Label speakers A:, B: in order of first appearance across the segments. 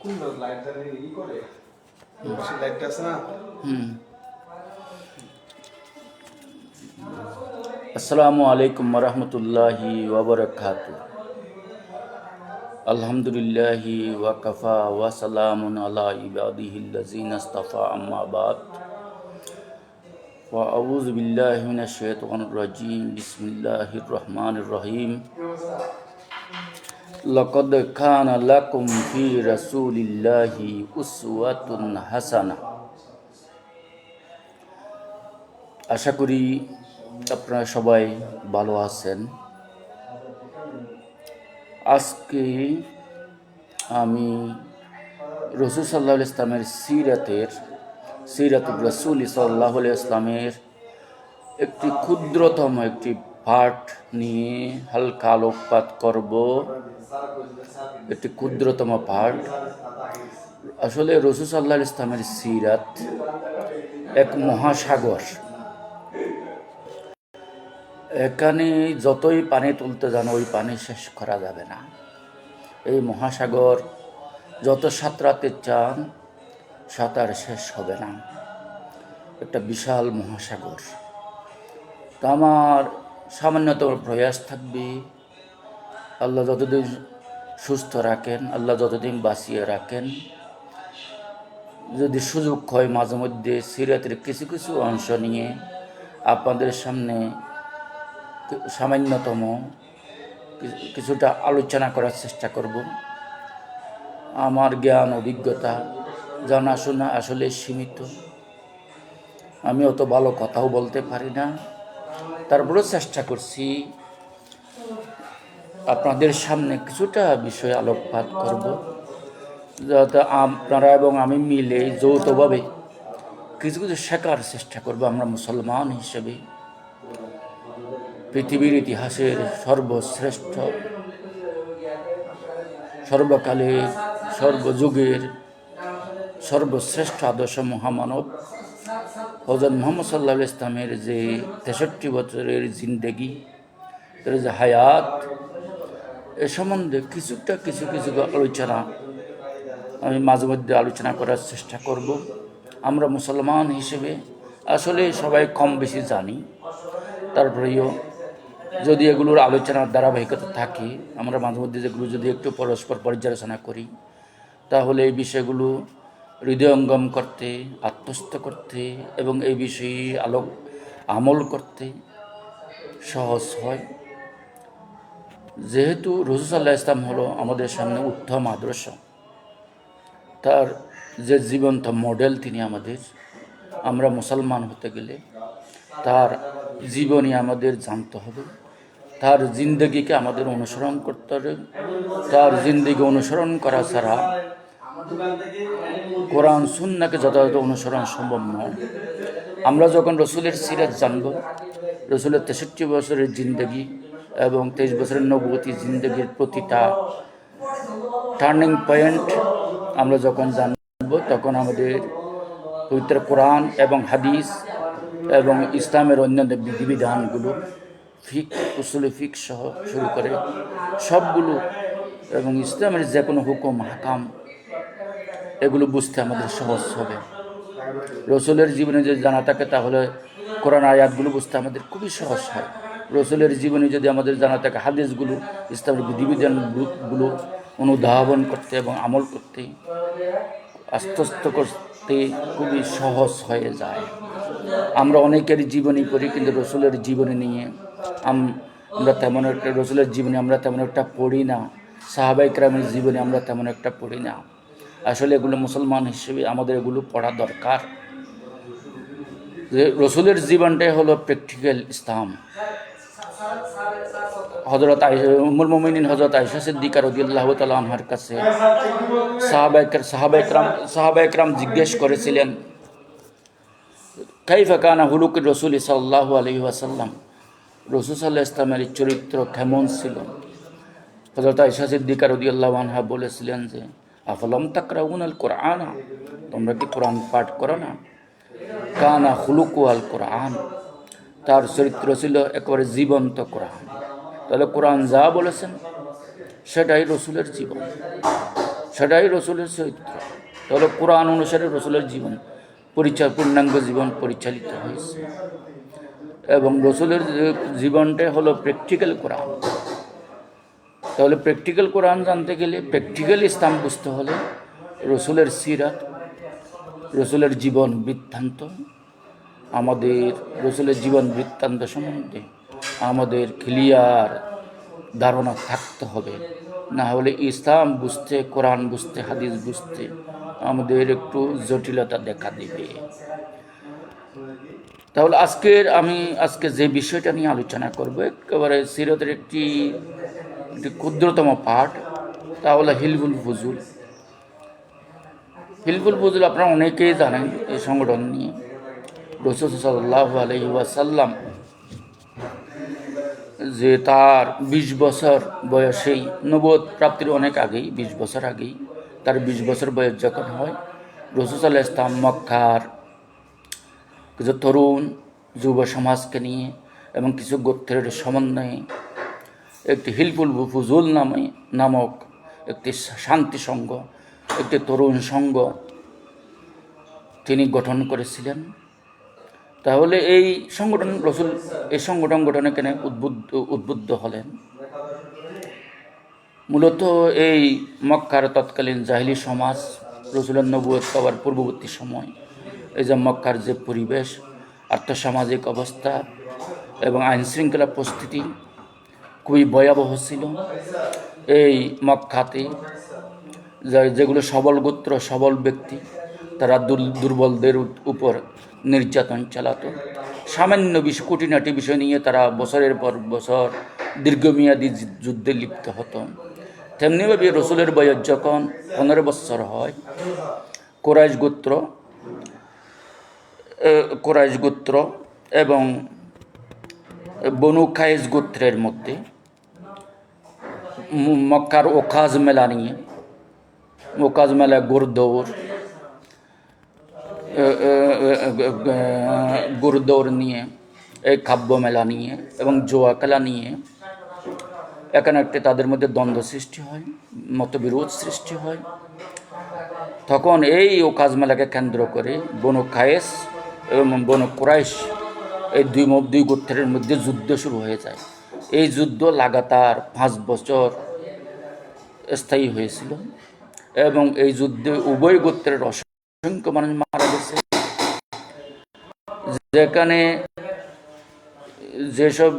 A: কোন লাইটটা ই করে লাইটটা আছে না
B: হুম আসসালামু আলাইকুম রহমতুল্লাহি ওবরকাত আলহামদুলিল্লাহি ওয়াকাফা ওয়াসালামুন আলা ইবাদিহিল্লাযিনা ইসতাফা আম্মা বাদ وأعوذ بالله من الشيطان الرجيم بسم الله الرحمن الرحيم لقد كان لكم في رسول الله أسوة حسنة আশা করি আপনারা সবাই ভালো আছেন আজকে আমি রসুল সাল্লাহ ইসলামের সিরাতের সিরাতুর রসুল সাল্লাহ ইসলামের একটি ক্ষুদ্রতম একটি পাঠ নিয়ে হালকা আলোকপাত করব। একটি ক্ষুদ্রতম পাঠ। আসলে রসুল সাল্লাহ ইসলামের সিরাত এক মহাসাগর। এখানে যতই পানি তুলতে যান, ওই পানি শেষ করা যাবে না। এই মহাসাগর যত সাঁতরাতে চান সাঁতার শেষ হবে না। একটা বিশাল মহাসাগর। আমার সামান্যতম প্রয়াস থাকবে। আল্লাহ যতদিন সুস্থ রাখেন, আল্লাহ যতদিন বাঁচিয়ে রাখেন, যদি সুযোগ হয় মাঝে মধ্যে সিরাতের কিছু কিছু অংশ নিয়ে আপনাদের সামনে সামান্যতম কিছুটা আলোচনা করার চেষ্টা করব। আমার জ্ঞান, অভিজ্ঞতা, জানাশোনা আসলে সীমিত। আমি অত ভালো কথাও বলতে পারি না। তারপরেও চেষ্টা করছি আপনাদের সামনে কিছুটা বিষয় আলোকপাত করব। যাতে আপনারা এবং আমি মিলে যৌথভাবে কিছু কিছু শেখার চেষ্টা করব আমরা মুসলমান হিসেবে। পৃথিবীর ইতিহাসের সর্বশ্রেষ্ঠ, সর্বকালের, সর্বযুগের, সর্বশ্রেষ্ঠ আদর্শ মহামানব হজরত মোহাম্মদ সাল্লাহ ইসলামের যে তেষট্টি বছরের জিন্দেগি, এর যে হায়াত, এ সম্বন্ধে কিছুটা কিছু কিছু আলোচনা আমি মাঝে মধ্যে আলোচনা করার চেষ্টা করব। আমরা মুসলমান হিসেবে আসলে সবাই কম বেশি জানি। তারপরেও যদি এগুলোর আলোচনার ধারাবাহিকতা থাকে, আমরা মাঝে মধ্যে যেগুলো যদি একটু পরস্পর পর্যালোচনা করি, তাহলে এই বিষয়গুলো হৃদয়ঙ্গম করতে, আত্মস্থ করতে এবং এই বিষয়ে আলোক আমল করতে সহজ হয়। যেহেতু রসুসাল্লাহ ইসলাম হলো আমাদের সামনে উত্তম আদর্শ, তার যে জীবন্ত মডেল তিনি আমাদের, আমরা মুসলমান হতে গেলে তার জীবনী আমাদের জানতে হবে, তার জিন্দগিকে আমাদের অনুসরণ করতে হবে, তার জিন্দগি অনুসরণ করা ছাড়া কোরআন সুন্নাকে যথাযথ অনুসরণ সম্ভব নয়। আমরা যখন রসুলের সিরাজ জানব, রসুলের তেষট্টি বছরের জিন্দগি এবং তেইশ বছরের নবতী জিন্দগির প্রতিটা টার্নিং পয়েন্ট আমরা যখন জানব, তখন আমাদের পবিত্র কোরআন এবং হাদিস এবং ইসলামের অন্যান্য বিধিবিধানগুলো, ফিক, উসুলে ফিক সহ শুরু করে সবগুলো এবং ইসলামের যে কোনো হুকুম, হাকাম এগুলো বুঝতে আমাদের সহজ হবে। রসুলের জীবনে যদি জানা থাকে, তাহলে কোরআন আয়াতগুলো বুঝতে আমাদের খুবই সহজ হয়। রসুলের জীবনে যদি আমাদের জানা থাকে, হাদিসগুলো, ইসলামের বিধিবিধানগুলো অনুধাবন করতে এবং আমল করতে আস্তস্ত করতে খুবই সহজ হয়ে যায়। আমরা অনেকেরই জীবনী পড়ি, কিন্তু রসুলের জীবনী নিয়ে আমরা তেমন একটা রসুলের জীবনী আমরা তেমন একটা পড়ি না। সাহাবাই ক্রামের জীবনী আমরা তেমন একটা পড়ি না। আসলে এগুলো মুসলমান হিসেবে আমাদের এগুলো পড়া দরকার। রসুলের জীবনটাই হলো প্র্যাকটিক্যাল ইসলাম হজরত উমুল মোমিনিন হজরত আয়সা সিদ্দিকা রদিয়াল্লাহ তালা আনহার কাছে সাহাবাইকার সাহাবাইকরাম জিজ্ঞেস করেছিলেন, কাইফা কানা হুলুক রসুল সাল্লাহ আলহি আসাল্লাম রসুল সাল্লাহ ইসলামের চরিত্র কেমন ছিল? হজরত আয়সা সিদ্দিকা রদিয়াল্লাহ আনহা বলেছিলেন যে আফলম তাকরাউন আল কোরআনা তোমরা কি কোরআন পাঠ করো না? কানা হুলুকু আল কোরআন তার চরিত্র ছিল একেবারে জীবন্ত কোরআন। তাহলে কোরআন যা বলেছেন, সেটাই রসুলের জীবন। সেটাই রসুলের চরিত্র। তাহলে কোরআন অনুসারে রসুলের জীবন, পরিচয়, পূর্ণাঙ্গ জীবন পরিচালিত হয়েছে। এবং রসুলের যে জীবনটা হলো প্র্যাকটিক্যাল কোরআন। তাহলে প্র্যাকটিক্যাল কোরআন জানতে গেলে প্র্যাকটিক্যাল ইসলাম বুঝতে হলে রসুলের সিরাত, রসুলের জীবন বৃত্তান্ত, আমাদের রসুলের জীবন বৃত্তান্ত সম্বন্ধে আমাদের ক্লিয়ার ধারণা থাকতে হবে। না হলে ইসলাম বুঝতে কোরআন বুঝতে, হাদিস বুঝতে আমাদের একটু জটিলতা দেখা দেবে। তাহলে আজকের আমি, আজকে যে বিষয়টা নিয়ে আলোচনা করব, একেবারে সিরতের একটি একটি ক্ষুদ্রতম পাঠ তা হলো হিলবুল ফুজুল। হিলবুল ফুজুল আপনারা অনেকেই জানেন এই সংগঠন নিয়ে। রসুল সাল্লাহ আলহি ওয়াসাল্লাম যে তার বিশ বছর বয়সেই নবদ প্রাপ্তির অনেক আগেই, বিশ বছর আগেই তার বিশ বছর বয়স যখন হয়, রসুল আল্লাহ ইসলাম মক্কার কিছু তরুণ যুব সমাজকে নিয়ে এবং কিছু গোত্রের সমন্বয়ে একটি হিলফুল ফুজুল নামে, নামক একটি শান্তি সংঘ একটি তরুণ সংঘ তিনি গঠন করেছিলেন। তাহলে এই সংগঠন, রসুল, এই সংগঠন গঠনে কেন উদ্বুদ্ধ উদ্বুদ্ধ হলেন? মূলত এই মক্কার তৎকালীন জাহিলি সমাজ, রসুলের নবুয়ত পাওয়ার পূর্ববর্তী সময়, এই যে মক্কার যে পরিবেশ, আর্থসামাজিক অবস্থা এবং আইন শৃঙ্খলা পরিস্থিতি খুবই ভয়াবহ ছিল। এই মক্কাতে যেগুলো সবল গোত্র, সবল ব্যক্তি, তারা দুর- দুর্বলদের উপর নির্যাতন চালাতো। সামান্য বিষয় কুটিনাটি বিষয় নিয়ে তারা বছরের পর বছর দীর্ঘমেয়াদী যুদ্ধে লিপ্ত হতো। তেমনিভাবে রসুলের বয়স যখন পনেরো বছর হয়, কোরাইশ গোত্র কোরাইশ গোত্র এবং বনু খায়েজ গোত্রের মধ্যে মক্কার ওকাজ মেলা নিয়ে ওকাজ মেলা গোরদৌড় গুরুদৌড় নিয়ে এই কাব্য মেলা নিয়ে এবং জোয়া খেলা নিয়ে এখানে একটি তাদের মধ্যে দ্বন্দ্ব সৃষ্টি হয় মতবিরোধ সৃষ্টি হয় তখন এই ওকাজ মেলাকে কেন্দ্র করে বনু খায়েস এবং বনু কুরাইশ এই দুই দুই গোত্রের মধ্যে যুদ্ধ শুরু হয়ে যায় এই যুদ্ধ লাগাতার পাঁচ বছর স্থায়ী হয়েছিল এবং এই যুদ্ধে উভয় গোত্রের অসংখ্য মানুষ মারা গেছে। যেখানে যেসব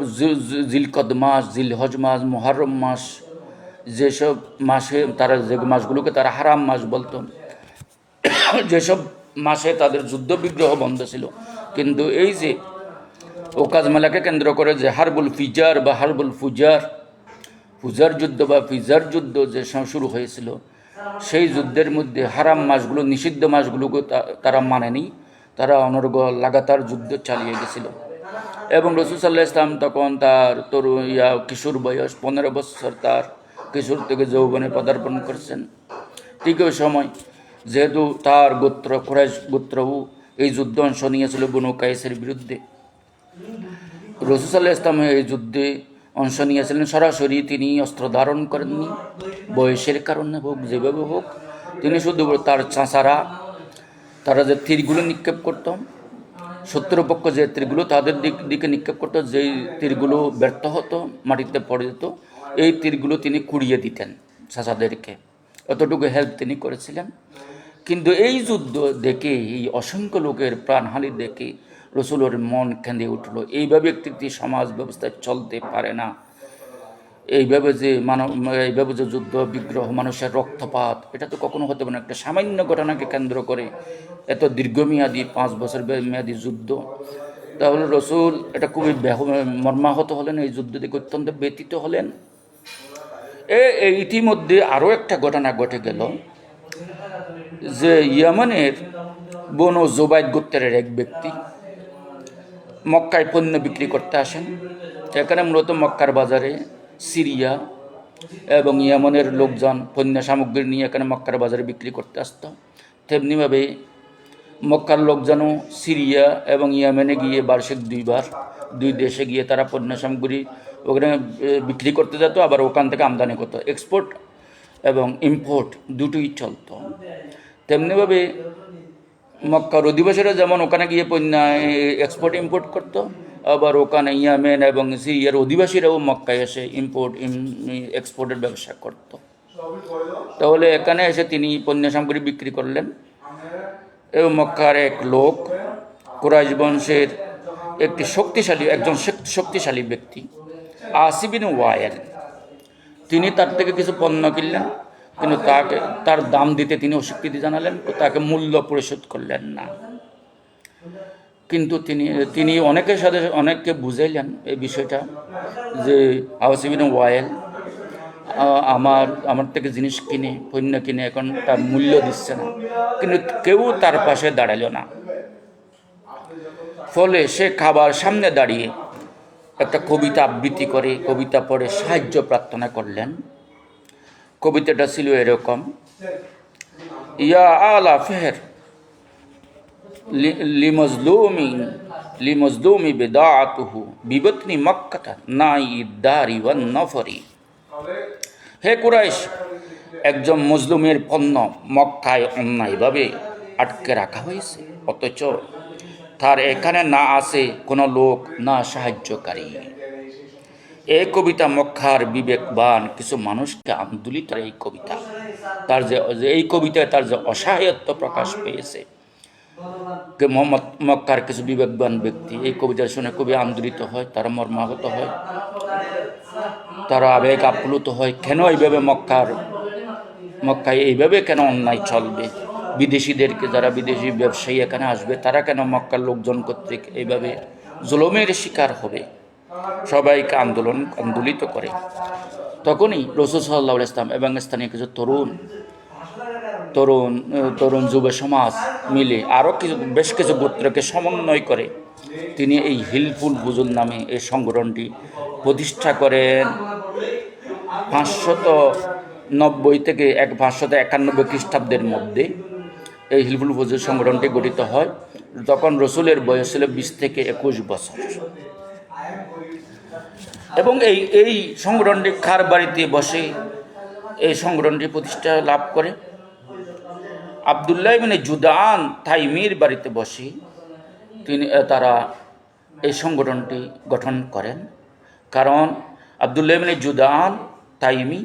B: জিলকদ মাস, জিলহজ মাস মহরম মাস, যেসব মাসে তারা যে মাসগুলোকে তারা হারাম মাস বলতো, যেসব মাসে তাদের যুদ্ধ বিগ্রহ বন্ধ ছিল, কিন্তু এই যে ওকাজ মেলাকে কেন্দ্র করে যে হারবুল ফিজার বা হারবুল ফুজার ফুজার যুদ্ধ বা ফিজার যুদ্ধ যে শুরু হয়েছিল, সেই যুদ্ধের মধ্যে হারাম মাসগুলো নিষিদ্ধ মাসগুলোকে তারা মানেনি। তারা অনর্গ লাগাতার যুদ্ধ চালিয়ে গেছিল। এবং রসুল সাল্লাহ ইসলাম তখন তার তরু ইয়া কিশোর বয়স পনেরো বছর তার কিশোর থেকে যৌবনে পদার্পণ করছেন। ঠিক ওই সময় যেহেতু তার গোত্র কুরাইশ গোত্রও এই যুদ্ধ অংশ নিয়েছিল বনু কায়েসের বিরুদ্ধে। রসুসাল্লাহ ইসলাম এই যুদ্ধে অংশ নিয়েছিলেন। সরাসরি তিনি অস্ত্র ধারণ করেননি। বয়সের কারণে হোক, যেভাবে হোক, তিনি শুধু তার চাঁচারা, তারা যে তীরগুলো নিক্ষেপ করত, শত্রুপক্ষ যে তীরগুলো তাদের দিক, দিকে নিক্ষেপ করতো, যেই তীরগুলো ব্যর্থ হতো, মাটিতে পড়ে যেত, এই তীরগুলো তিনি কুড়িয়ে দিতেন চাচাদেরকে। এতটুকু হেল্প তিনি করেছিলেন। কিন্তু এই যুদ্ধ দেখে, এই অসংখ্য লোকের প্রাণহানি দেখে রসুলের মন কেঁদে উঠল। এইভাবে একটি সমাজ ব্যবস্থা চলতে পারে না। এইভাবে যে মানব, এইভাবে যে যুদ্ধ, বিগ্রহ, মানুষের রক্তপাত, এটা তো কখনো হতে পারে না। একটা সামান্য ঘটনাকে কেন্দ্র করে এত দীর্ঘমেয়াদী, পাঁচ বছর মেয়াদী যুদ্ধ। তাহলে রসুল এটা খুবই মর্মাহত হলেন, এই যুদ্ধ থেকে অত্যন্ত ব্যতীত হলেন। এ ইতিমধ্যে আরও একটা ঘটনা ঘটে গেল, যে ইয়ামানের বনু জোবাইদ গোত্রের এক ব্যক্তি মক্কায় পণ্য বিক্রি করতে আসেন। এখানে মূলত মক্কার বাজারে সিরিয়া এবং ইয়ামনের লোকজন পণ্য সামগ্রী নিয়ে এখানে মক্কার বাজারে বিক্রি করতে আসত। তেমনিভাবে মক্কার লোকজনও সিরিয়া এবং ইয়ামেনে গিয়ে বার্ষিক দুইবার দুই দেশে গিয়ে তারা পণ্য সামগ্রী ওখানে বিক্রি করতে যেত, আবার ওখান থেকে আমদানি করতো। এক্সপোর্ট এবং ইম্পোর্ট দুটোই চলতো। তেমনিভাবে মক্কার অধিবাসীরা যেমন ওখানে গিয়ে পণ্য এক্সপোর্ট ইম্পোর্ট করতো আবার ওখানে ইয়ামেন এবং সিরিয়ার অধিবাসীরাও মক্কায় এসে ইম্পোর্ট এক্সপোর্টের ব্যবসা করত তাহলে এখানে এসে তিনি পণ্য সামগ্রী বিক্রি করলেন এবং মক্কার এক লোক কুরাইশ বংশের একটি শক্তিশালী একজন শক- শক্তিশালী ব্যক্তি আসিবিন ওয়াইল তিনি তার থেকে কিছু পণ্য কিনলেন কিন্তু তাকে, তার দাম দিতে তিনি অস্বীকৃতি জানালেন তাকে মূল্য পরিশোধ করলেন না। কিন্তু তিনি তিনি অনেকের সাথে অনেককে বুঝাইলেন এই বিষয়টা, যে হাউসিবিন ওয়াইল আমার আমার থেকে জিনিস কিনে, পণ্য কিনে এখন তার মূল্য দিচ্ছে না। কিন্তু কেউ তার পাশে দাঁড়াল না। ফলে সে খাবার সামনে দাঁড়িয়ে একটা কবিতা আবৃত্তি করে, কবিতা পড়ে সাহায্য প্রার্থনা করলেন। কবিতাটা ছিল এরকম। ইয়া আলা ফের লিমজলুমি লিমজলুমি বেদাতুহু বিবতনি মক্কাতা নাই দারি ওয়ান নফরি। হে কুরাইশ, একজন মজলুমের পণ্য মক্কায় অন্যায়ভাবে আটকে রাখা হয়েছে, অথচ তার এখানে না আসে কোনো লোক না সাহায্যকারী। এই কবিতা মক্কার বিবেকবান কিছু মানুষকে আন্দোলিত এই কবিতা। তার যে এই কবিতায় তার যে অসহায়ত্ব প্রকাশ পেয়েছে। মোহাম্মদ মক্কার কিছু বিবেকবান ব্যক্তি এই কবিতা শুনে খুবই আন্দোলিত হয়, তারা মর্মাহত হয়। তারা আবেগ আপ্লুত হয়, কেন এইভাবে মক্কার মক্কায় এইভাবে কেন অন্যায় চলবে? বিদেশিদেরকে যারা বিদেশি ব্যবসায়ী এখানে আসবে, তারা কেন মক্কার লোকজন কর্তৃক এইভাবে জুলমের শিকার হবে? সবাইকে আন্দোলন আন্দোলিত করে। তখনই রসুল সাল্লাহ ইসলাম এবং স্থানীয় কিছু তরুণ তরুণ তরুণ যুব সমাজ মিলে আরও কিছু, বেশ কিছু গোত্রকে সমন্বয় করে তিনি এই হিলফুল বুজুল নামে এই সংগঠনটি প্রতিষ্ঠা করেন। পাঁচশত নব্বই থেকে এক, পাঁচশত একানব্বই খ্রিস্টাব্দের মধ্যে এই হিলফুল বুজুল সংগঠনটি গঠিত হয়। তখন রসুলের বয়স ছিল বিশ থেকে একুশ বছর। এবং এই এই সংগঠনটি খার বাড়িতে বসে এই সংগঠনটি প্রতিষ্ঠা লাভ করে? আবদুল্লাহ মানে জুদান তাইমির বাড়িতে বসে তিনি তারা এই সংগঠনটি গঠন করেন। কারণ আবদুল্লাহ মানে জুদান তাইমি,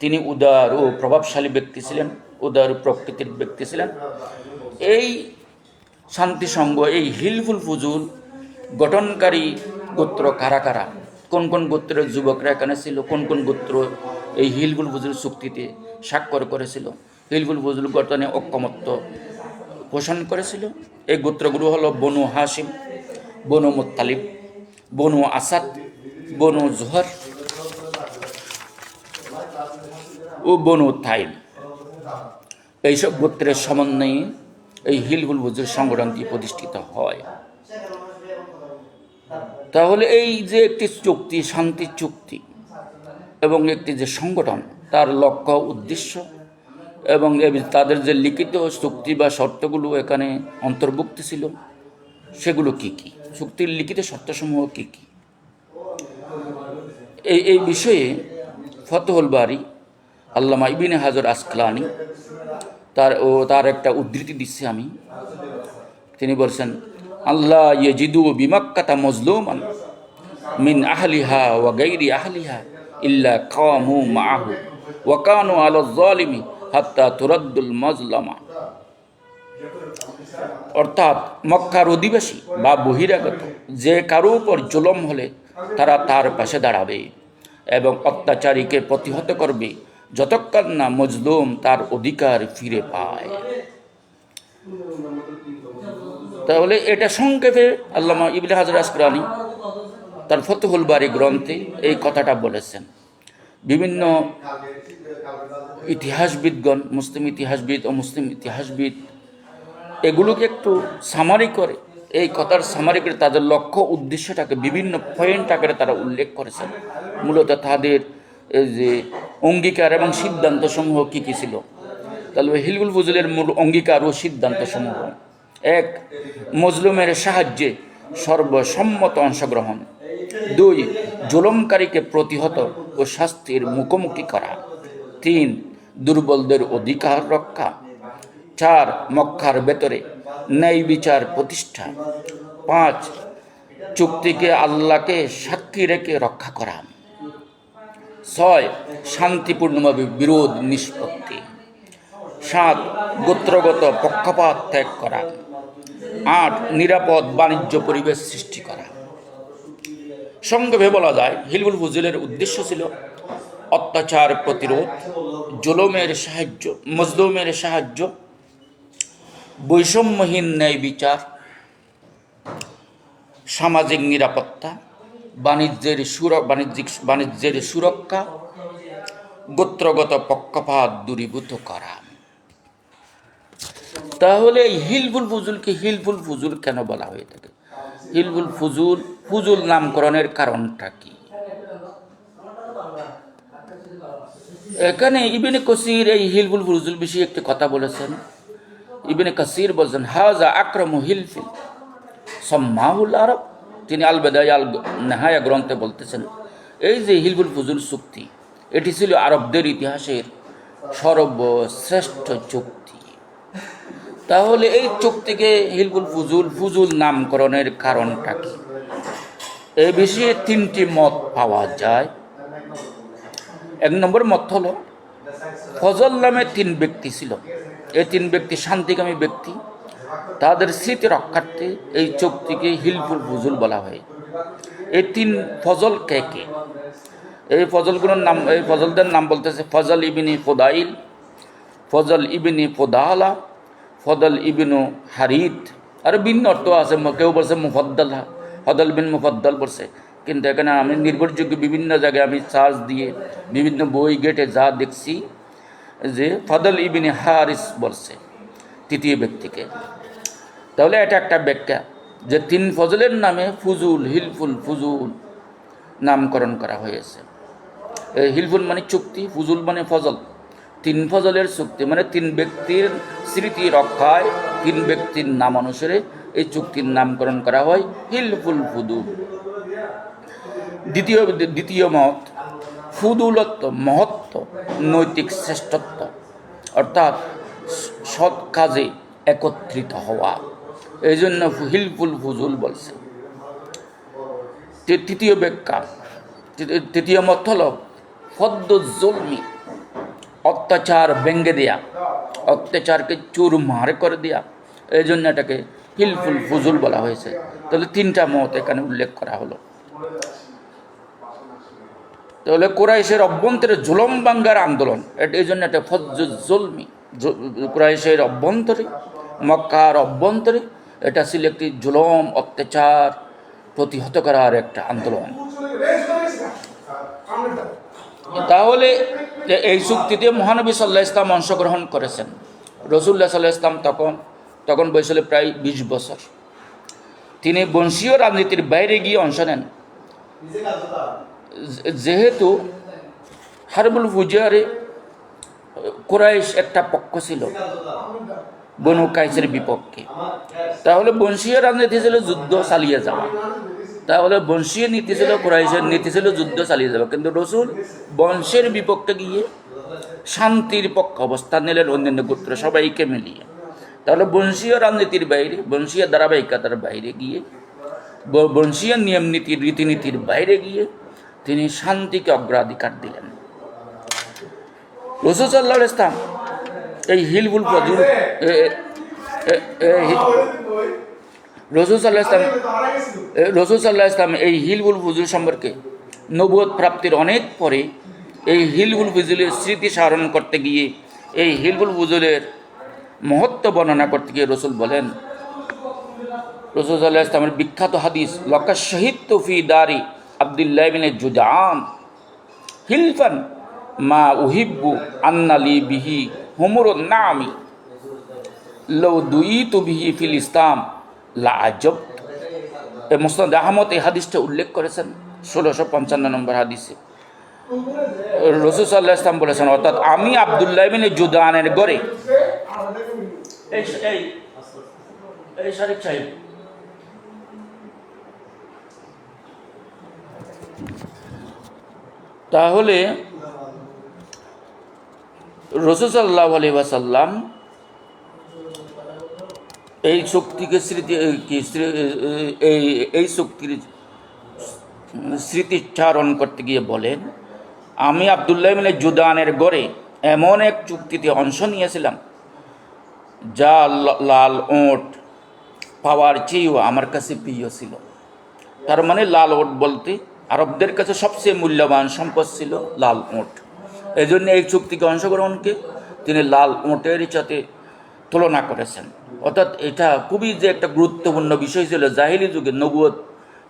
B: তিনি উদার ও প্রভাবশালী ব্যক্তি ছিলেন, উদার প্রকৃতির ব্যক্তি ছিলেন। এই শান্তি সংঘ এই হিলফুল ফুজুল গঠনকারী গোত্র কারা কারা? কোন কোন গোত্রের যুবকরা এখানে ছিল? কোন কোন গোত্র এই হিলফুল ফুজুল চুক্তিতে স্বাক্ষর করেছিল? হিলফুল ফুজুল গঠনে ঐক্যমত্য পোষণ করেছিল। এই গোত্রগুলো হলো Banu Hashim Banu Muttalib, Banu Asad, Banu Zuhr ও বনু থাইল এইসব গোত্রের সমন্বয়ে এই হিলহুল বুজুর সংগঠনটি প্রতিষ্ঠিত হয়। তাহলে এই যে একটি চুক্তি, শান্তি চুক্তি এবং একটি যে সংগঠন, তার লক্ষ্য, উদ্দেশ্য এবং তাদের যে লিখিত চুক্তি বা শর্তগুলো এখানে অন্তর্ভুক্ত ছিল, সেগুলো কি কি? চুক্তির লিখিত শর্তসমূহ কি কি? এই এই বিষয়ে ফতহুল বাড়ি আল্লামা ইবিনে হাজর আসকলানি, তার ও তার একটা উদ্ধৃতি দিচ্ছি আমি। তিনি বলছেন আল্লাহ ইয়েজিদু বিমাক্কাতা মজলুমান মিন আহলিহা ওয়া গাইরি আহলিহা ইল্লা কামু মাহু ওয়াকানু আলা জালিমি হাত্তা তুরাদ্দুল মজলামা। অর্থাৎ মক্কার অধিবাসী বা বহিরাগত যে কারও উপর জুলম হলে তারা তার পাশে দাঁড়াবে এবং অত্যাচারীকে প্রতিহত করবে যতক্ষণ না মজলুম তার অধিকার ফিরে পায়। তাহলে এটা সংক্ষেপে আল্লামা ইবনে হাজর আসকরানি তার ফতহুল বাড়ি গ্রন্থে এই কথাটা বলেছেন। বিভিন্ন ইতিহাসবিদগণ, মুসলিম ইতিহাসবিদ ও মুসলিম ইতিহাসবিদ এগুলোকে একটু সামারি করে। এই কথার সামারি করে তাদের লক্ষ্য উদ্দেশ্যটাকে, বিভিন্ন পয়েন্ট আকারে তারা উল্লেখ করেছেন। মূলত তাদের এই যে অঙ্গীকার এবং সিদ্ধান্ত সমূহ কী কী ছিল? তাহলে হিলগুল ফুজুলের মূল অঙ্গীকার ও সিদ্ধান্ত সমূহ এক, মজলুমের সাহায্যে সর্বসম্মত অংশগ্রহণ। দুই, জুলমকারীকে প্রতিহত ও শাস্তির মুখোমুখি করা। তিন, দুর্বলদের অধিকার রক্ষা। চার, মক্কার ভেতরে ন্যায় বিচার প্রতিষ্ঠা। পাঁচ, চুক্তিকে আল্লাহকে সাক্ষী রেখে রক্ষা করা। ছয় শান্তিপূর্ণভাবে বিরোধ নিষ্পত্তি। সাত, গোত্রগত পক্ষপাত ত্যাগ করা। আট নিরাপদ বাণিজ্য পরিবেশ সৃষ্টি করা। সংক্ষেপে বলা যায়, হিলবুল ফুজুলের উদ্দেশ্য ছিল অত্যাচার প্রতিরোধ, জুলুমের সাহায্য, মজলুমের সাহায্য, বৈষম্যহীন ন্যায় বিচার, সামাজিক নিরাপত্তা, বাণিজ্যের সুর, বাণিজ্যিক, বাণিজ্যের সুরক্ষা, গোত্রগত পক্ষপাত দূরীভূত করা। তাহলে এই হিলফুল ফুজুলকে হিলফুল ফুজুল কেন বলা হয়ে থাকে? হিলফুল ফুজুল ফুজুল নামকরণের কারণটা কি? এখানে ইবিনে কসির এই হিলফুল ফুজুল বিষয়ে একটি কথা বলেছেন। ইবিনে কাসির বলছেন, হাজা আক্রম হিলফিল সম্মাহুল আরব। তিনি আল বেদায় আল নেহায়া গ্রন্থে বলতেছেন, এই যে হিলফুল ফুজুল চুক্তি, এটি ছিল আরবদের ইতিহাসের সর্বশ্রেষ্ঠ চুক্তি। তাহলে এই চুক্তিকে হিলফুল ফুজুল ফুজুল নামকরণের কারণটা কি? এই বিষয়ে তিনটি মত পাওয়া যায়। এক নম্বর মত হলো, ফজল নামে তিন ব্যক্তি ছিল। এই তিন ব্যক্তি শান্তিকামী ব্যক্তি। তাদের স্মৃতি রক্ষার্থে এই চুক্তিকে হিলফুল ফুজুল বলা হয়। এই তিন ফজল কে কে? এই ফজলগুলোর নাম, এই ফজলদের নাম বলতেছে ফজল ইবিনি ফোদাইল, ফজল ইবিনী ইবিনি ফোদালা ইবিনু হারিদ আর ভিন্ন অর্থ আছে কেউ বলছে মুফদ্দল হদল বিন মুফদ্দল বলছে। কিন্তু এখানে আমি নির্ভরযোগ্য বিভিন্ন জায়গায় আমি সার্চ দিয়ে বিভিন্ন বই গেটে যা দেখছি, যে ফদল ইবিনি হারিস বলছে, তৃতীয় ব্যক্তিকে। তাহলে এটা একটা ব্যাখ্যা, যে তিন ফজলের নামে ফুজুল, হিলফুল ফুজুল নামকরণ করা হয়েছে। হিলফুল মানে চুক্তি, ফুজুল মানে ফজল। তিন ফজলের চুক্তি মানে তিন ব্যক্তির স্মৃতি রক্ষায় তিন ব্যক্তির নাম অনুসারে এই চুক্তির নামকরণ করা হয় হিলফুল ফুদুল দ্বিতীয় দ্বিতীয় মত, ফুদুলত্ব, মহত্ব, নৈতিক শ্রেষ্ঠত্ব, অর্থাৎ সৎ কাজে একত্রিত হওয়া। এই জন্য হিলফুল ফুজুল বলছে। তৃতীয় ব্যাখ্যা তৃতীয় মত হল ফদ্দুজ্জলমি অত্যাচার ব্যঙ্গে দেয়া, অত্যাচারকে চুরমার করে দেয়া এই জন্য এটাকে হিলফুল ফুজুল বলা হয়েছে। তাহলে তিনটা মত এখানে উল্লেখ করা হলো। তাহলে কোরাইশের অভ্যন্তরে জুলম বাঙ্গার আন্দোলন এই জন্য একটা ফজ্জুজলমি কোরাইশের অভ্যন্তরে, মক্কার অভ্যন্তরে এটা ছিল একটি জুলম, অত্যাচার প্রতিহত করার একটা আন্দোলন। তাহলে এই চুক্তিতে মহানবী সাল্লাহ ইসলাম অংশগ্রহণ করেছেন। রসুল্লাহ সাল্লাহ ইসলাম তখন তখন বয়সলে প্রায় বিশ বছর। তিনি বংশীয় রাজনীতির বাইরে গিয়ে অংশ নেন। যেহেতু হারবুল ফুজারে কোরাইশ একটা পক্ষ ছিল, বনু কাইসের বিপক্ষে। তাহলে বংশীয় রাজনীতি ছিল যুদ্ধ চালিয়ে যাওয়া। তাহলে বংশীয় নীতি ছিল কোরাইশের নীতি ছিল যুদ্ধ চালিয়ে যাওয়া। কিন্তু রসুল বংশের বিপক্ষে গিয়ে শান্তির পক্ষে অবস্থান নিলেন অন্যান্য গোত্র সবাইকে মিলিয়ে। তাহলে বংশীয় রাজনীতির বাইরে, বংশীয় ধারাবাহিকতার বাইরে গিয়ে বংশীয় নিয়ম নীতির রীতিনীতির বাইরে গিয়ে তিনি শান্তিকে অগ্রাধিকার দিলেন। রসুল সাল্লাহ ইসলাম এই হিলবুল ফজুল রসুল সাল্লাহ ইসলাম রসুল সাল্লাহ ইসলাম এই হিলবুল ফুজুল সম্পর্কে নবুয়ত প্রাপ্তির অনেক পরে এই হিলবুল ফুজুলের স্মৃতি স্মরণ করতে গিয়ে এই হিলবুল ফুজুলের মহত্ব বর্ণনা করতে গিয়ে রসুল বলেন রসুল সাল্লাহ ইসলামের বিখ্যাত হাদিস লকা শহীদ তুফি দারি আবদুল্লাহ বিনে জুজান হিলফান মা উহিব্বু আন্নালি বিহি হুমুর নামি লৌ দুই তু বিহি ফিল ইসলাম। লা আজব। আহমদ এই হাদিসটা উল্লেখ করেছেন ষোলোশো পঞ্চান্ন নম্বর হাদিসে। রসুল সাল্লাহ ইসলাম বলেছেন অর্থাৎ আমি আবদুল্লাহ বিনে জুদানের গড়ে। তাহলে রসুসাল্লাহ আলী ওয়াসাল্লাম এই শক্তিকে স্মৃতি, এই এই শক্তির স্মৃতিচ্ছারণ করতে গিয়ে বলেন, আমি আবদুল্লাহ মিলে জুদানের গড়ে এমন এক চুক্তিতে অংশ নিয়েছিলাম, যা লাল ওট পাওয়ার চেয়েও আমার কাছে প্রিয় ছিল। তার মানে লাল ওট বলতে আরবদের কাছে সবচেয়ে মূল্যবান সম্পদ ছিল লাল ওট। এই জন্য এই চুক্তিকে অংশগ্রহণকে তিনি লাল ওটের সাথে তুলনা করেছেন। অর্থাৎ এটা খুবই যে একটা গুরুত্বপূর্ণ বিষয় ছিল, জাহিলি যুগে নবুয়ত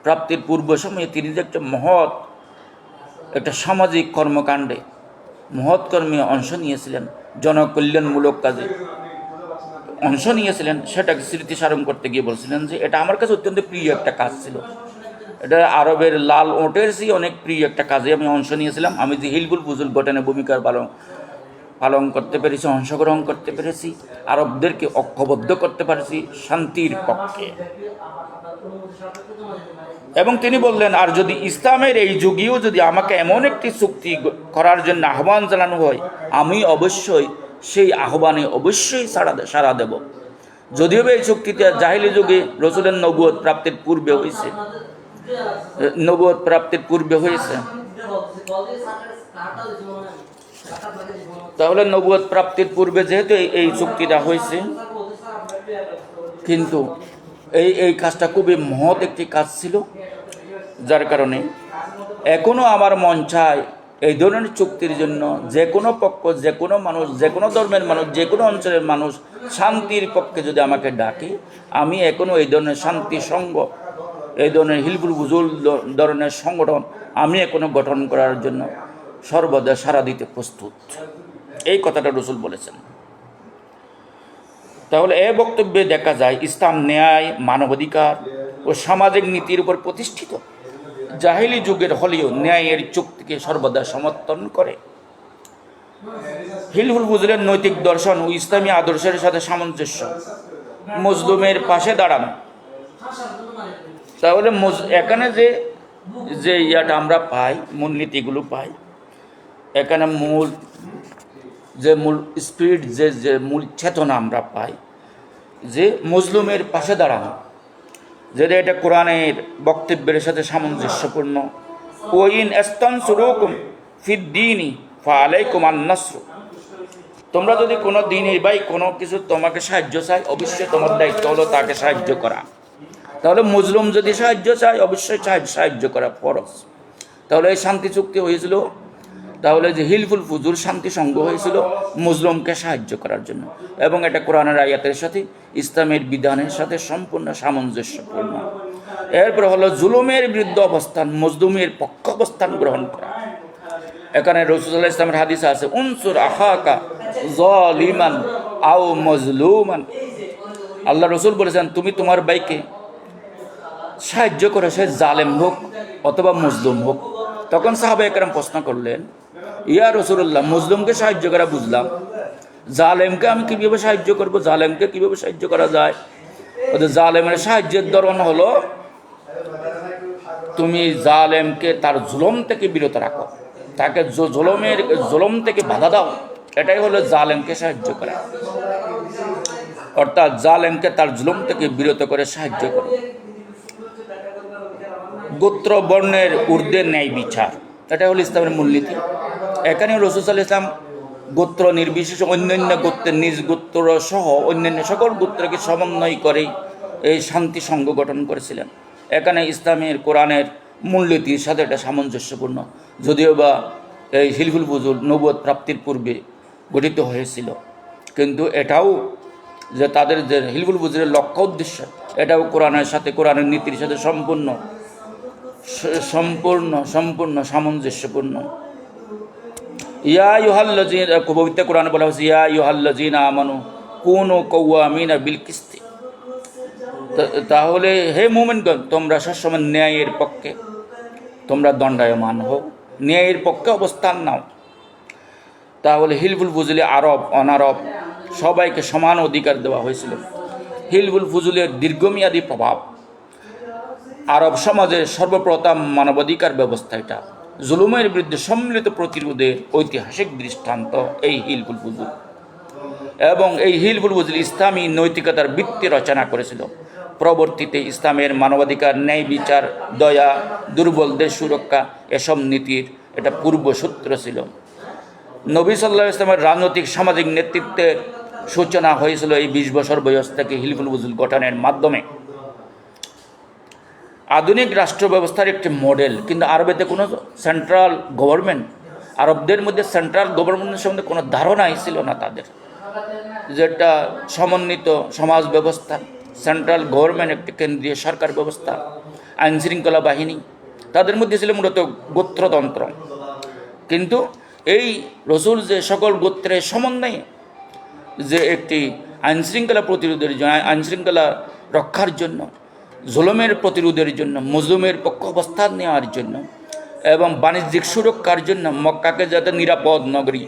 B: প্রাপ্তির পূর্ব সময়ে তিনি যে একটা মহৎ একটা সামাজিক কর্মকাণ্ডে, মহৎ কর্মে অংশ নিয়েছিলেন, জনকল্যাণমূলক কাজে। অংশ নিয়েছিলেন, সেটাকে স্মৃতিসারণ করতে গিয়ে বলছিলেন যে, এটা আমার কাছে অত্যন্ত প্রিয় একটা কাজ ছিল। এটা আরবের লাল ওটের চেয়ে অনেক প্রিয় একটা কাজে আমি অংশ নিয়েছিলাম। আমি যে হিলবুল বুজুল গঠনে ভূমিকার পালন পালন করতে পেরেছি, অংশগ্রহণ করতে পেরেছি, আরবদেরকে ঐক্যবদ্ধ করতে পেরেছি শান্তির পক্ষে। এবং তিনি বললেন, আর যদি ইসলামের এই যুগেও যদি আমাকে এমন একটি চুক্তি করার জন্য আহ্বান জানানো হয়, আমি অবশ্যই সেই আহ্বানে অবশ্যই সাড়া সাড়া দেব। যদিও এই চুক্তিতে জাহিলি যুগে রসুলের নবুয়ত প্রাপ্তির পূর্বে হয়েছে নবুয়ত প্রাপ্তির পূর্বে হয়েছে তাহলে নবুয়ত প্রাপ্তির পূর্বে যেহেতু এই- চুক্তিটা হয়েছে, কিন্তু এই এই কাজটা খুবই মহৎ একটি কাজ ছিল, যার কারণে এখনও আমার মন চায় এই ধরনের চুক্তির জন্য যে কোনো পক্ষ, যে কোনো মানুষ, যে কোনো ধর্মের মানুষ, যে কোনো অঞ্চলের মানুষ শান্তির পক্ষে যদি আমাকে ডাকে, আমি এখনও এই ধরনের শান্তি সঙ্গ, এই ধরনের হিলবুল বুজুল ধরনের সংগঠন আমি এখনও গঠন করার জন্য সর্বদা সাড়া দিতে প্রস্তুত। এই কথাটা রসুল বলেছেন। তাহলে এ বক্তব্যে দেখা যায়, ইসলাম ন্যায়, মানবাধিকার ও সামাজিক নীতির উপর প্রতিষ্ঠিত। জাহিলি যুগের হলেও ন্যায়ের চুক্তিকে সর্বদা সমর্থন করে। হিলহুল বুজলের নৈতিক দর্শন ও ইসলামী আদর্শের সাথে সামঞ্জস্য। মজলুমের পাশে দাঁড়ানো। তাহলে এখানে যে যে ইয়াটা আমরা পাই, মূলনীতিগুলো পাই এখানে মূল যে মূল স্পিরিট যে যে মূল চেতনা আমরা পাই, যে মজলুমের পাশে দাঁড়ানো, যেটা এটা কোরআনের বক্তব্যের সাথে সামঞ্জস্যপূর্ণ। ওইন এস্তান সুরুকুম ফিদ্দিনী ফালাইকুম আন্নাসর। তোমরা যদি কোনো দিনই বাই কোনো কিছু তোমাকে সাহায্য চাই অবশ্যই তোমার দায়িত্ব হলো তাকে সাহায্য করা। তাহলে মজলুম যদি সাহায্য চায়, অবশ্যই সাহায্য করা ফরজ। তাহলে এই শান্তি চুক্তি হয়েছিল তাহলে যে হিলফুল ফুজুর শান্তি সংঘ হয়েছিল মুসলিমকে সাহায্য করার জন্য। এবং এটা কোরআনের আয়াতের সাথে, ইসলামের বিধানের সাথে সম্পূর্ণ সামঞ্জস্যপূর্ণ। এরপর হলো জুলুমের বিরুদ্ধে অবস্থান, মজলুমের পক্ষ অবস্থান গ্রহণ করা। এখানে রসুল্লাহ ইসলামের হাদিস আছে, উনসুর আহাকা জলিমান আও মজলুমান। আল্লাহ রসুল বলেছেন, তুমি তোমার বাইকে সাহায্য করে, সে জালেম হোক অথবা মজলুম হোক। তখন সাহাবা একরাম প্রশ্ন করলেন ইয়া রসুল্লাহ মজলুমকে সাহায্য করা বুঝলাম। জালেমকে আমি কীভাবে সাহায্য করব? জালেমকে কীভাবে সাহায্য করা যায়? ওদের জালেমের সাহায্যের ধরন হলো, তুমি জালেমকে তার জুলম থেকে বিরত রাখো। তাকে জুলমের, জুলম থেকে বাধা দাও। এটাই হলো জালেমকে সাহায্য করা। অর্থাৎ জালেমকে তার জুলম থেকে বিরত করে সাহায্য করো। গোত্র বর্ণের ঊর্ধ্বের ন্যায় বিচার। এটা হলো ইসলামের মূলনীতি। এখানে রসুল ইসলাম গোত্র নির্বিশেষে অন্যান্য গোত্রের নিজ গোত্র সহ অন্যান্য সকল গোত্রকে সমন্বয় করে এই শান্তি সংঘ গঠন করেছিলেন। এখানে ইসলামের, কোরআনের মূলনীতির সাথে এটা সামঞ্জস্যপূর্ণ। যদিও বা এই হিলফুল বুজুল নবদ প্রাপ্তির পূর্বে গঠিত হয়েছিল। কিন্তু এটাও যে তাদের যে হিলফুল বুজুরের লক্ষ্য উদ্দেশ্য, এটাও কোরআনের সাথে, কোরআনের নীতির সাথে সম্পূর্ণ সম্পূর্ণ সম্পূর্ণ সামঞ্জস্যপূর্ণ। ইয়া ইউহাল্লাজিন পবিত্র কোরআনে বলা হয়েছে, ইয়া ইউহাল্লাজিন আমানু কোন কৌয়ামিনা বিল কিস্তি তাহলে হে মুমিনগণ, তোমরা সবসময় ন্যায়ের পক্ষে, তোমরা দণ্ডায়মান হও, ন্যায়ের পক্ষে অবস্থান নাও। তাহলে হিলফুল ফুজুলে আরব, অনারব, সবাইকে সমান অধিকার দেওয়া হয়েছিল। হিলফুল ফুজুলের দীর্ঘমেয়াদী প্রভাব, আরব সমাজের সর্বপ্রথম মানবাধিকার ব্যবস্থা এটা। জুলুমের বিরুদ্ধে সম্মিলিত প্রতিরোধের ঐতিহাসিক দৃষ্টান্ত এই হিলফুল ফুজুল এবং এই হিলফুল ফুজুল ইসলামী নৈতিকতার বৃত্তি রচনা করেছিল। প্রবর্তীতে ইসলামের মানবাধিকার, ন্যায় বিচার, দয়া দুর্বলদের সুরক্ষা এসব নীতির এটা পূর্বসূত্র ছিল। নবী সাল্লাহ ইসলামের রাজনৈতিক সামাজিক নেতৃত্বের সূচনা হয়েছিল এই বিশ বছর বয়স থেকে হিলফুল বুজুল গঠনের মাধ্যমে। আধুনিক রাষ্ট্র ব্যবস্থার একটি মডেল কিন্তু আরবেতে কোনো সেন্ট্রাল গভর্নমেন্ট আরবদের মধ্যে সেন্ট্রাল গভর্নমেন্টের সম্বন্ধে কোনো ধারণাই ছিল না তাদের। যেটা সমন্বিত সমাজ ব্যবস্থা সেন্ট্রাল গভর্নমেন্ট একটি কেন্দ্রীয় সরকার ব্যবস্থা, আইন শৃঙ্খলা বাহিনী, তাদের মধ্যে ছিল মূলত গোত্রতন্ত্র। কিন্তু এই রসুল যে সকল গোত্রের সমন্বয়ে যে একটি আইন শৃঙ্খলা প্রতিরোধের জন্য, আইন শৃঙ্খলা রক্ষার জন্য জুলুমের প্রতিরোধের জন্য মজলুমের পক্ষ অবস্থান নেওয়ার জন্য এবং বাণিজ্যিক সুরক্ষার জন্য মক্কাকে যাতে নিরাপদ নগরী,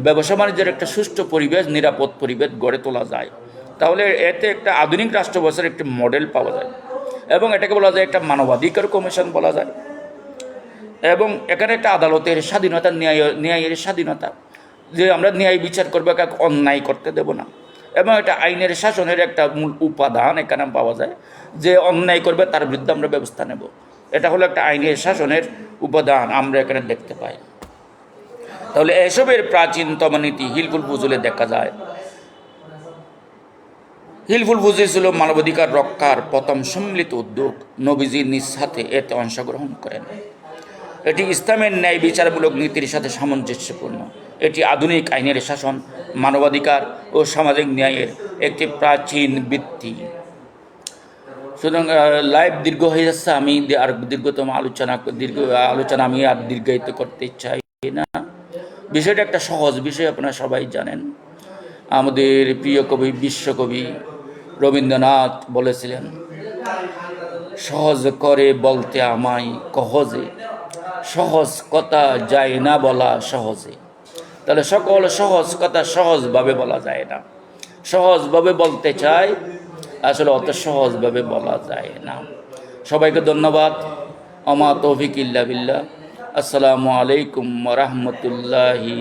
B: ব্যবসা বাণিজ্যের একটা সুষ্ঠু পরিবেশ, নিরাপদ পরিবেশ গড়ে তোলা যায়। তাহলে এতে একটা আধুনিক রাষ্ট্র ব্যবস্থার একটি মডেল পাওয়া যায় এবং এটাকে বলা যায় একটা মানবাধিকার কমিশন বলা যায়। এবং এখানে একটা আদালতের স্বাধীনতা, ন্যায়, ন্যায়ের স্বাধীনতা, যে আমরা ন্যায় বিচার করব, কাউকে অন্যায় করতে দেব না। এবং এটা আইনের শাসনের একটা মূল উপাদান এখানে পাওয়া যায়। যে অন্যায় করবে তার বিরুদ্ধে আমরা ব্যবস্থা নেব। এটা হলো একটা আইনের শাসনের উপাদান, আমরা এখানে দেখতে পাই। তাহলে এসবের প্রাচীনতম নীতি হিলফুল ফুজুলে দেখা যায়। হিলফুল ফুজুল ছিল মানবাধিকার রক্ষার প্রথম সম্মিলিত উদ্যোগ, নবীজি নিজ সাথে এতে অংশগ্রহণ করেন। এটি ইসলামের ন্যায় বিচারমূলক নীতির সাথে সামঞ্জস্যপূর্ণ। এটি আধুনিক আইনের শাসন, মানবাধিকার ও সামাজিক ন্যায়ের একটি প্রাচীন বৃত্তি সুতরাং লাইভ দীর্ঘ হয়ে যাচ্ছে, আমি আর দীর্ঘতম আলোচনা, দীর্ঘ, আলোচনা আমি আর দীর্ঘায়িত করতে চাই না। বিষয়টা একটা সহজ বিষয়, আপনারা সবাই জানেন। আমাদের প্রিয় কবি, বিশ্বকবি রবীন্দ্রনাথ বলেছিলেন, সহজ করে বলতে আমায় কহজে, সহজ কথা যায় না বলা সহজে। তাহলে সকল সহজ কথা সহজভাবে বলা যায় না। সহজভাবে বলতে চাই আসলে অত সহজভাবে বলা যায় না। সবাইকে ধন্যবাদ। অমা তৌফিক ইল্লা বিল্লাহ। আসসালামু আলাইকুম রহমতুল্লাহি